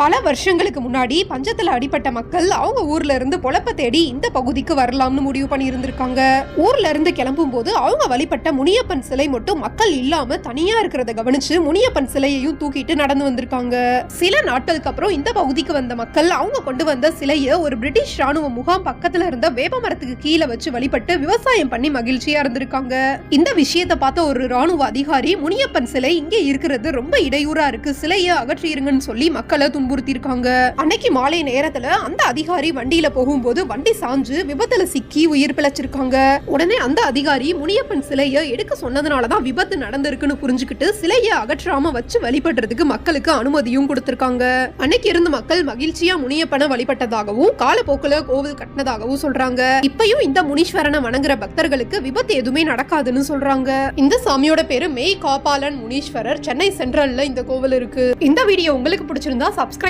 பல வருஷங்களுக்கு முன்னாடி பஞ்சத்துல அடிப்பட்ட மக்கள் அவங்க ஊர்ல இருந்து பொழப்ப தேடி இந்த பகுதிக்கு வரலாம்னு முடிவு பண்ணியிருந்திருக்காங்க. ஊர்ல இருந்து கிளம்பும் போது அவங்க வழிபட்ட முனியப்பன் சிலை மட்டும் மக்கள் இல்லாம தனியா இருக்கிறத கவனிச்சு முனியப்பன் சிலையையும் தூக்கிட்டு நடந்து வந்திருக்காங்க. சில நாட்களுக்கு அப்புறம் இந்த பகுதிக்கு வந்த மக்கள் அவங்க கொண்டு வந்த சிலையை ஒரு பிரிட்டிஷ் ராணுவ முகாம் பக்கத்துல இருந்த வேப்ப மரத்துக்கு கீழே வச்சு வழிபட்டு விவசாயம் பண்ணி மகிழ்ச்சியா இருந்திருக்காங்க. இந்த விஷயத்தை பார்த்த ஒரு ராணுவ அதிகாரி முனியப்பன் சிலை இங்கே இருக்கிறது ரொம்ப இடையூறா இருக்கு. சிலையை அகற்றியிருங்கன்னு சொல்லி மக்களை துன்புறுத்தி இருக்காங்க அன்னைக்கு மாலை நேரத்துல அந்த அதிகாரி வண்டியில போகும்போது வண்டி சாஞ்சு விபத்துல சிக்கி உயிர் பிழைச்சிருக்காங்க. உடனே அந்த அதிகாரி முனியப்பன் சிலையை எடுக்க சொன்னதுனாலதான் விபத்து நடந்திருக்குன்னு புரிஞ்சுக்கிட்டு சிலையை அகற்றாம வச்சு வழிபடுறதுக்கு மக்களுக்கு அனுமதியும் கொடுத்திருக்காங்க. அன்னைக்கு இருந்த மக்கள் மகிழ்ச்சியா முனியப்பனை வழிபட்டதாகவும் காலப்போக்குல கோவில் கட்டினதாகவும் சொல்றாங்க. இப்பயும் இந்த முனீஸ்வரனை வணங்குற பக்தர்களுக்கு விபத்து எதுவுமே நடக்காதுன்னு சொல்றாங்க. இந்த சாமியோட பேரு மெய் காபாலன் முனீஸ்வரர் சென்னை சென்ட்ரல்ல இந்த கோவில் இருக்கு. இந்த வீடியோ உங்களுக்கு பிடிச்சிருந்தா சப்ஸ்கிரைப்